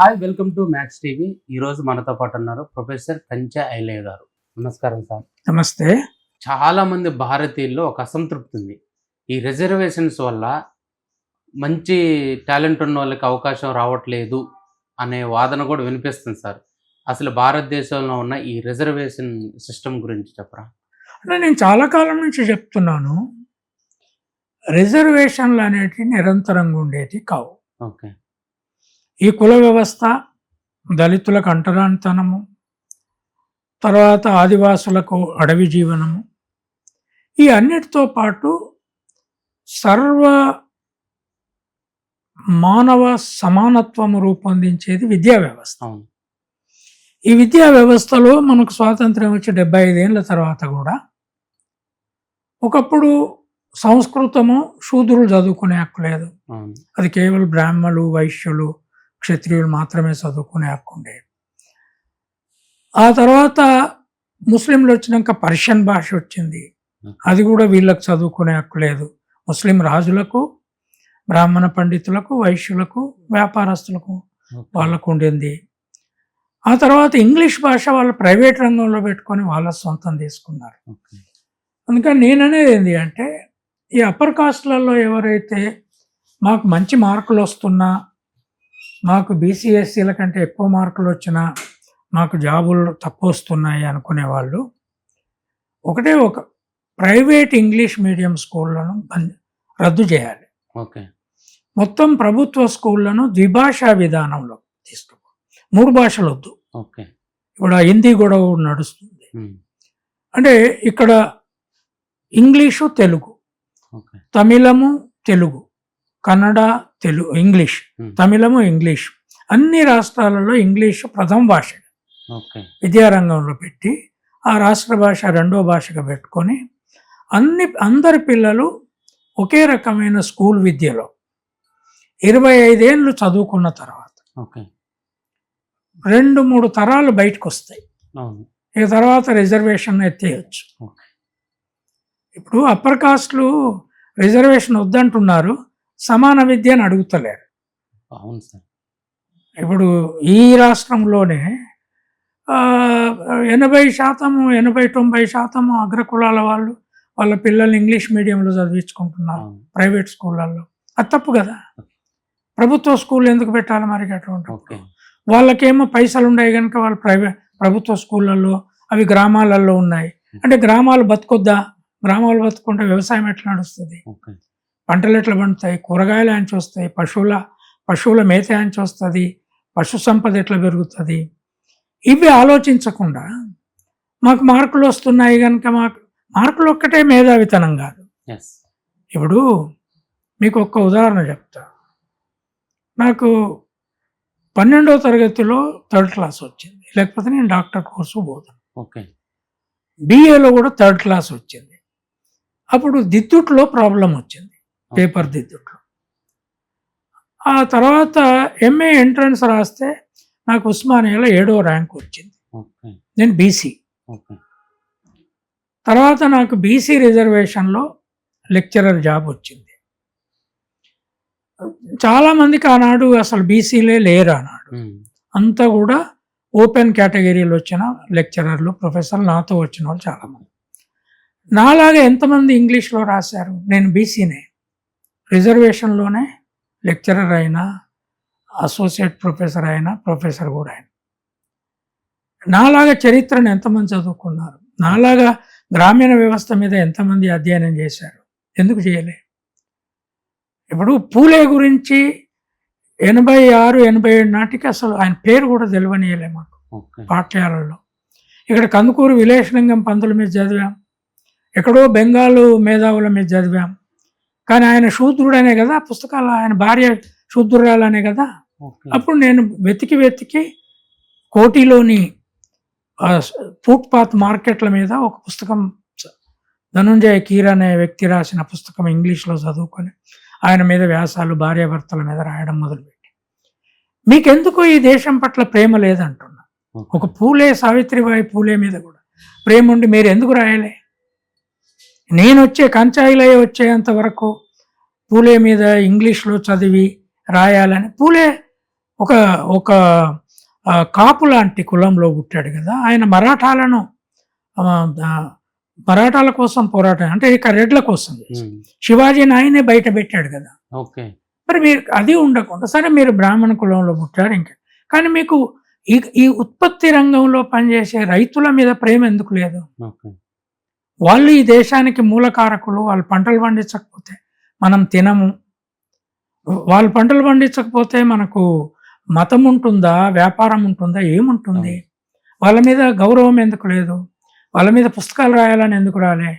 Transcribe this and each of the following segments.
Hi welcome to Max TV ఈ రోజు మనతో పాటు ఉన్నారు ప్రొఫెసర్ కంచె ఐలయ్య గారు. నమస్కారం సార్. నమస్తే. చాలా మంది భారతీయుల్లో ఒక అసంతృప్తి ఉంది. ఈ రిజర్వేషన్స్ వల్ల మంచి టాలెంట్ ఉన్న వాళ్ళకి అవకాశం రావట్లేదు అనే వాదన కూడా వినిపిస్తుంది సార్. అసలు భారతదేశంలో ఉన్న ఈ రిజర్వేషన్ సిస్టమ్ గురించి చెప్పరా? అంటే నేను చాలా కాలం నుంచి చెప్తున్నాను. రిజర్వేషన్లు అనేటివి నిరంతరంగా ఉండేటి కావు. ఓకే. ఈ కుల వ్యవస్థ దళితులకు అంటరానితనము తర్వాత ఆదివాసులకు అడవి జీవనము. ఈ అన్నిటితో పాటు సర్వ మానవ సమానత్వము రూపొందించేది విద్యా వ్యవస్థ. ఈ విద్యా వ్యవస్థలో మనకు స్వాతంత్రం వచ్చి డెబ్బై ఐదేళ్ళ తర్వాత కూడా ఒకప్పుడు సంస్కృతము శూద్రులు చదువుకునే హక్కు లేదు. అది కేవలం బ్రాహ్మణులు వైశ్యులు క్షత్రియులు మాత్రమే చదువుకునే హక్కు ఉండేది. ఆ తర్వాత ముస్లింలు వచ్చినాక పర్షియన్ భాష వచ్చింది. అది కూడా వీళ్ళకి చదువుకునే హక్కు లేదు. ముస్లిం రాజులకు బ్రాహ్మణ పండితులకు వైశ్యులకు వ్యాపారస్తులకు. వాళ్ళకు ఉండింది. ఆ తర్వాత ఇంగ్లీష్ భాష వాళ్ళ ప్రైవేట్ రంగంలో పెట్టుకొని వాళ్ళ సొంతం తీసుకున్నారు. అందుకని నేననేది ఏంటి అంటే ఈ అప్పర్ కాస్ట్లలో ఎవరైతే మాకు మంచి మార్కులు వస్తున్నా మాకు బీసీఎస్సీల కంటే ఎక్కువ మార్కులు వచ్చినా మాకు జాబులు తక్కువ వస్తున్నాయి అనుకునే వాళ్ళు. ఒకటే ఒక ప్రైవేట్ ఇంగ్లీష్ మీడియం స్కూళ్ళను బంద్ రద్దు చేయాలి. ఓకే. మొత్తం ప్రభుత్వ స్కూళ్ళను ద్విభాషా విధానంలో తీసుకుపో మూడు భాషలు వద్దు. ఓకే. ఇప్పుడు హిందీ కూడా నడుస్తుంది. అంటే ఇక్కడ ఇంగ్లీషు తెలుగు తమిళము తెలుగు కన్నడ తెలుగు ఇంగ్లీష్ Hmm. తమిళము ఇంగ్లీష్ అన్ని రాష్ట్రాలలో ఇంగ్లీష్ ప్రథమ భాష. విద్యారంగంలో పెట్టి ఆ రాష్ట్ర భాష రెండో భాషగా పెట్టుకొని అన్ని అందరి పిల్లలు ఒకే రకమైన స్కూల్ విద్యలో ఇరవై ఐదేళ్ళు చదువుకున్న తర్వాత రెండు మూడు తరాలు బయటకు వస్తాయి ఇక తర్వాత రిజర్వేషన్ ఎత్తేయచ్చు. ఇప్పుడు అప్పర్ కాస్ట్లు రిజర్వేషన్ వద్దంటున్నారు. సమాన విద్యను అడుగుతలేరు. అవును సార్. ఇప్పుడు ఈ రాష్ట్రంలోనే ఎనభై శాతము ఎనభై తొంభై శాతము అగ్రకులాల వాళ్ళు వాళ్ళ పిల్లల్ని ఇంగ్లీష్ మీడియంలో చదివించుకుంటున్నారు ప్రైవేట్ స్కూళ్ళల్లో. అది తప్పు కదా? ప్రభుత్వ స్కూల్ ఎందుకు పెట్టాలి మరి అటువంటి వాళ్ళకేమో పైసలు ఉన్నాయి కనుక వాళ్ళు ప్రైవేట్ ప్రభుత్వ స్కూళ్ళల్లో అవి గ్రామాలలో ఉన్నాయి. అంటే గ్రామాలు బతుకొద్దా? గ్రామాలు బతుకుంటే వ్యవసాయం ఎట్లా నడుస్తుంది? పంటలు ఎట్లా పండుతాయి? కూరగాయలు యాంచి వస్తాయి పశువుల పశువుల మేత యాంచి వస్తుంది పశు సంపద ఎట్లా పెరుగుతుంది? ఇవి ఆలోచించకుండా మాకు మార్కులు వస్తున్నాయి కనుక మాకు మార్కులు ఒక్కటే మేధావితనం కాదు. ఇప్పుడు మీకు ఒక్క ఉదాహరణ చెప్తా. నాకు పన్నెండో తరగతిలో థర్డ్ క్లాస్ వచ్చింది. లేకపోతే నేను డాక్టర్ కోర్సు పోతాను ఓకే. బీఏలో కూడా థర్డ్ క్లాస్ వచ్చింది. అప్పుడు దిద్దుట్లో ప్రాబ్లం వచ్చింది. పేపర్ దిద్దుట్లో. ఆ తర్వాత ఎంఏ ఎంట్రన్స్ రాస్తే నాకు ఉస్మానియాలో ఏడో ర్యాంక్ వచ్చింది. నేను బీసీ తర్వాత నాకు బీసీ రిజర్వేషన్లో లెక్చరర్ జాబ్ వచ్చింది. చాలామందికి ఆనాడు అసలు బీసీలే లేరు ఆనాడు. అంతా కూడా ఓపెన్ కేటగిరీలో వచ్చిన లెక్చరర్లు ప్రొఫెసర్లు నాతో వచ్చిన వాళ్ళు చాలామంది. నాలాగా ఎంతమంది ఇంగ్లీష్లో రాశారు? నేను బీసీనే రిజర్వేషన్లోనే లెక్చరర్ అయినా అసోసియేట్ ప్రొఫెసర్ అయినా ప్రొఫెసర్ కూడా అయినా నాలాగా చరిత్రను ఎంతమంది చదువుకున్నారు? నాలాగా గ్రామీణ వ్యవస్థ మీద ఎంతమంది అధ్యయనం చేశారు? ఎందుకు చేయలే? ఇప్పుడు పూలే గురించి ఎనభై ఆరు ఎనభై ఏడు నాటికి అసలు ఆయన పేరు కూడా తెలియనియలే మాకు ఓకే. పాఠశాలల్లో. ఇక్కడ కందుకూరు విలేషలింగం పంతుల మీద చదివాం. ఎక్కడో బెంగాలు మేధావుల మీద చదివాం. కానీ ఆయన శూద్రుడనే కదా పుస్తకాలు ఆయన భార్య శూద్రురాలనే కదా. అప్పుడు నేను వెతికి వెతికి కోటిలోని ఫుట్పాత్ మార్కెట్ల మీద ఒక పుస్తకం ధనుంజయ కీర్ అనే వ్యక్తి రాసిన పుస్తకం ఇంగ్లీష్లో చదువుకొని ఆయన మీద వ్యాసాలు భార్యాభర్తల మీద రాయడం మొదలుపెట్టి. మీకెందుకు ఈ దేశం పట్ల ప్రేమ లేదంటున్నా. ఒక పూలే సావిత్రిబాయి పూలే మీద కూడా ప్రేమ ఉండి మీరు ఎందుకు రాయలే? నేను వచ్చే కంచాయిలయ్య వచ్చేంత వరకు పూలే మీద ఇంగ్లీష్లో చదివి రాయాలని. పూలే ఒక ఒక కాపు లాంటి కులంలో పుట్టాడు కదా. ఆయన మరాఠాలను మరాఠాల కోసం పోరాటం అంటే ఇక రెడ్ల కోసం. ఉమ్, శివాజీని ఆయనే బయట పెట్టాడు కదా. ఓకే. మరి మీరు అది ఉండకుండా సరే మీరు బ్రాహ్మణ కులంలో పుట్టారు ఇంకా. కానీ మీకు ఈ ఈ ఉత్పత్తి రంగంలో పనిచేసే రైతుల మీద ప్రేమ ఎందుకు లేదు? వాళ్ళు ఈ దేశానికి మూలకారకులు వాళ్ళు పంటలు పండించకపోతే మనం తినము. వాళ్ళు పంటలు పండించకపోతే మనకు మతం ఉంటుందా వ్యాపారం ఉంటుందా ఏముంటుంది? వాళ్ళ మీద గౌరవం ఎందుకు లేదు? వాళ్ళ మీద పుస్తకాలు రాయాలని ఎందుకు రాలే?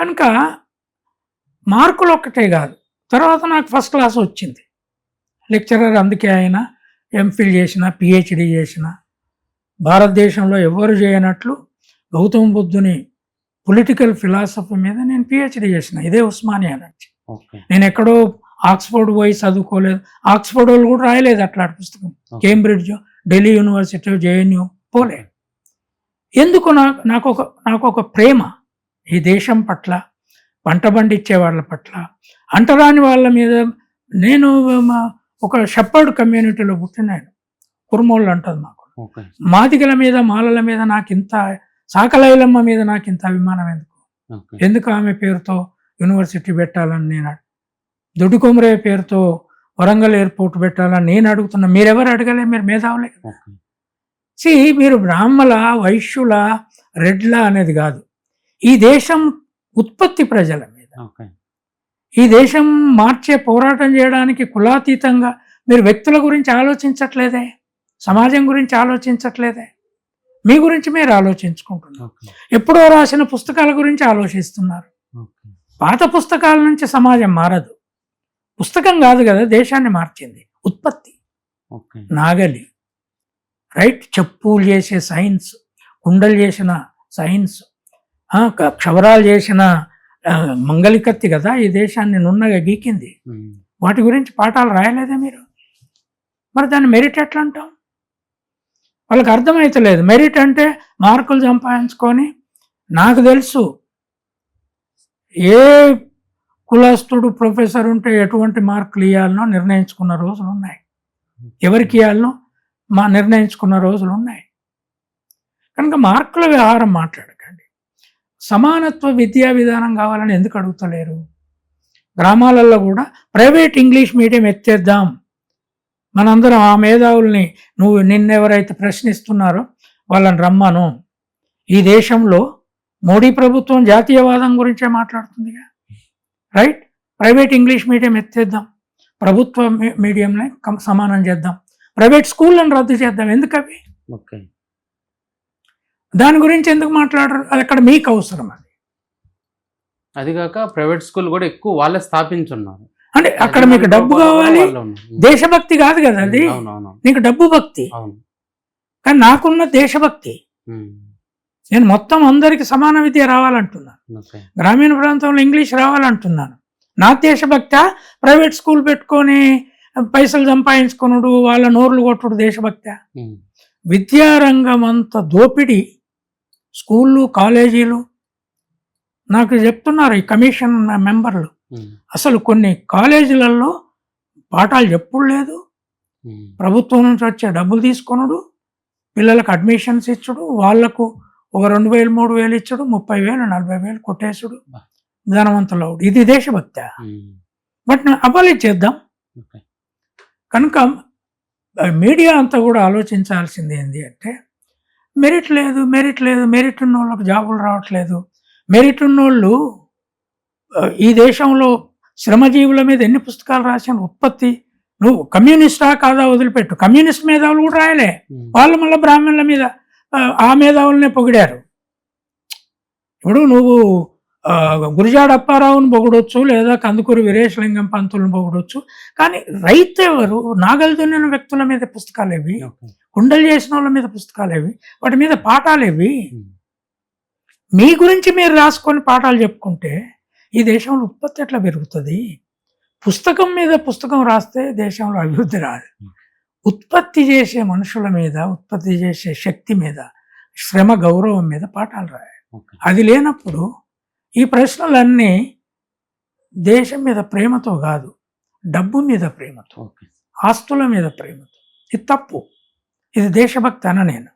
కనుక మార్కులు ఒక్కటే కాదు. తర్వాత నాకు ఫస్ట్ క్లాస్ వచ్చింది. లెక్చరర్ అందుకే ఆయన ఎంఫిల్ చేసిన పిహెచ్డి చేసిన భారతదేశంలో ఎవరు చేయనట్లు గౌతమ బుద్ధుని పొలిటికల్ ఫిలాసఫీ మీద నేను పిహెచ్డి చేసిన ఇదే ఉస్మానియా నుంచి నేను ఎక్కడో ఆక్స్ఫోర్డ్ పోయి చదువుకోలేదు. ఆక్స్ఫోర్డ్ వాళ్ళు కూడా రాయలేదు అట్లాంటి పుస్తకం. కేంబ్రిడ్జ్ ఢిల్లీ యూనివర్సిటీ జేఎన్యూ పోలే ఎందుకు నాకు నాకు ఒక నాకు ఒక ప్రేమ ఈ దేశం పట్ల పంట పండించే వాళ్ళ పట్ల అంటరాని వాళ్ళ మీద నేను ఒక షెప్పర్డ్ కమ్యూనిటీలో పుట్టినాను. కుర్మోళ్ళు అంటుంది మాకు. మాదిగల మీద మాలల మీద నాకు ఇంత సాకలైలమ్మ మీద నాకు ఇంత అభిమానం ఎందుకు? ఎందుకు ఆమె పేరుతో యూనివర్సిటీ పెట్టాలని నేను అడ్- దొడ్డికొమరే పేరుతో వరంగల్ ఎయిర్పోర్ట్ పెట్టాలని నేను అడుగుతున్నా. మీరెవరు అడగలే? మీరు మేధావులే కదా. సి మీరు బ్రాహ్మల వైశ్యుల రెడ్ల అనేది కాదు. ఈ దేశం ఉత్పత్తి ప్రజల మీద. ఈ దేశం మార్చే పోరాటం చేయడానికి కులాతీతంగా మీరు వ్యక్తుల గురించి ఆలోచించట్లేదే? సమాజం గురించి ఆలోచించట్లేదే? మీ గురించి మీరు ఆలోచించుకుంటున్నారు. ఎప్పుడో రాసిన పుస్తకాల గురించి ఆలోచిస్తున్నారు. పాత పుస్తకాల నుంచి సమాజం మారదు. పుస్తకం కాదు కదా దేశాన్ని మార్చింది. ఉత్పత్తి. నాగలి. రైట్? చెప్పులు చేసే సైన్స్. కుండలు చేసిన సైన్స్. క్షవరాలు చేసిన మంగళికత్తి కదా ఈ దేశాన్ని నున్నగా గీకింది. వాటి గురించి పాఠాలు రాయలేదా మీరు? మరి దాన్ని మెరిట్ ఎట్లా అంటాం వాళ్ళకి అర్థమైతలేదు. మెరిట్ అంటే మార్కులు సంపాదించుకొని నాకు తెలుసు ఏ కులస్తుడు ప్రొఫెసర్ ఉంటే ఎటువంటి మార్కులు ఇవ్వాలనో నిర్ణయించుకున్న రోజులు ఉన్నాయి. ఎవరికి ఇవ్వాలనో మా నిర్ణయించుకున్న రోజులు ఉన్నాయి. కనుక మార్కుల వ్యవహారం మాట్లాడకండి. సమానత్వ విద్యా విధానం కావాలని ఎందుకు అడుగుతలేరు? గ్రామాలలో కూడా ప్రైవేట్ ఇంగ్లీష్ మీడియం ఎత్తేద్దాం. మనందరం ఆ మేధావుల్ని నువ్వు నిన్నెవరైతే ప్రశ్నిస్తున్నారో వాళ్ళని రమ్మను. ఈ దేశంలో మోడీ ప్రభుత్వం జాతీయవాదం గురించే మాట్లాడుతుందిగా. రైట్? ప్రైవేట్ ఇంగ్లీష్ మీడియం ఎత్తేద్దాం. ప్రభుత్వ మీడియంని సమానం చేద్దాం. ప్రైవేట్ స్కూళ్ళని రద్దు చేద్దాం. ఎందుకు అవి ఓకే. దాని గురించి ఎందుకు మాట్లాడరు? అది అక్కడ మీకు అవసరం అది. అదిగాక ప్రైవేట్ స్కూల్ కూడా ఎక్కువ వాళ్ళే స్థాపించున్నారు. అంటే అక్కడ మీకు డబ్బు కావాలి. దేశభక్తి కాదు కదా అది? నీకు డబ్బు భక్తి. కానీ నాకున్న దేశభక్తి. నేను మొత్తం అందరికి సమాన విద్య రావాలంటున్నాను. గ్రామీణ ప్రాంతంలో ఇంగ్లీష్ రావాలంటున్నాను. నా దేశభక్త ప్రైవేట్ స్కూల్ పెట్టుకొని పైసలు సంపాదించుకున్నాడు వాళ్ళ నోర్లు కొట్టుడు దేశభక్త. విద్యారంగం అంత దోపిడీ. స్కూళ్ళు కాలేజీలు నాకు చెప్తున్నారు ఈ కమిషన్ మెంబర్లు. అసలు కొన్ని కాలేజీలలో పాఠాలు ఎప్పుడు లేదు. ప్రభుత్వం నుంచి వచ్చే డబ్బులు తీసుకొనుడు పిల్లలకు అడ్మిషన్స్ ఇచ్చుడు వాళ్ళకు ఒక రెండు వేలు మూడు వేలు ఇచ్చుడు ముప్పై వేలు నలభై వేలు కొట్టేసుడు. బా. ధనవంతులు అవుడు ఇది దేశభక్త. బట్ అబాలిష్ చేద్దాం. కనుక మీడియా అంతా కూడా ఆలోచించాల్సింది ఏంటి అంటే మెరిట్ లేదు మెరిట్ లేదు మెరిట్ ఉన్న వాళ్ళకి జాబులు రావట్లేదు. మెరిట్ ఉన్నోళ్ళు ఈ దేశంలో శ్రమజీవుల మీద ఎన్ని పుస్తకాలు రాశాను? ఉత్పత్తి. నువ్వు కమ్యూనిస్టా కాదా వదిలిపెట్టు. కమ్యూనిస్ట్ మేధావులు కూడా రాయలే. వాళ్ళు మళ్ళీ బ్రాహ్మణుల మీద ఆ, మేధావులనే పొగిడారు. ఇప్పుడు నువ్వు గురిజాడ అప్పారావుని పొగడొచ్చు లేదా కందుకూరి వీరేశలింగం పంతులను పొగడొచ్చు. కానీ రైతు ఎవరు? నాగలు దున్నిన వ్యక్తుల మీద పుస్తకాలు ఇవి కుండలు చేసిన వాళ్ళ మీద పుస్తకాలు ఇవి వాటి మీద పాఠాలు ఇవి మీ గురించి మీరు రాసుకొని పాఠాలు చెప్పుకుంటే ఈ దేశంలో ఉత్పత్తి ఎట్లా పెరుగుతుంది? పుస్తకం మీద పుస్తకం రాస్తే దేశంలో అభివృద్ధి రాదు. ఉత్పత్తి చేసే మనుషుల మీద ఉత్పత్తి చేసే శక్తి మీద శ్రమ గౌరవం మీద పాఠాలు రాయాలి. అది లేనప్పుడు ఈ ప్రశ్నలన్నీ దేశం మీద ప్రేమతో కాదు డబ్బు మీద ప్రేమతో ఆస్తుల మీద ప్రేమతో. ఇది తప్పు. ఇది దేశభక్తి అన నేను.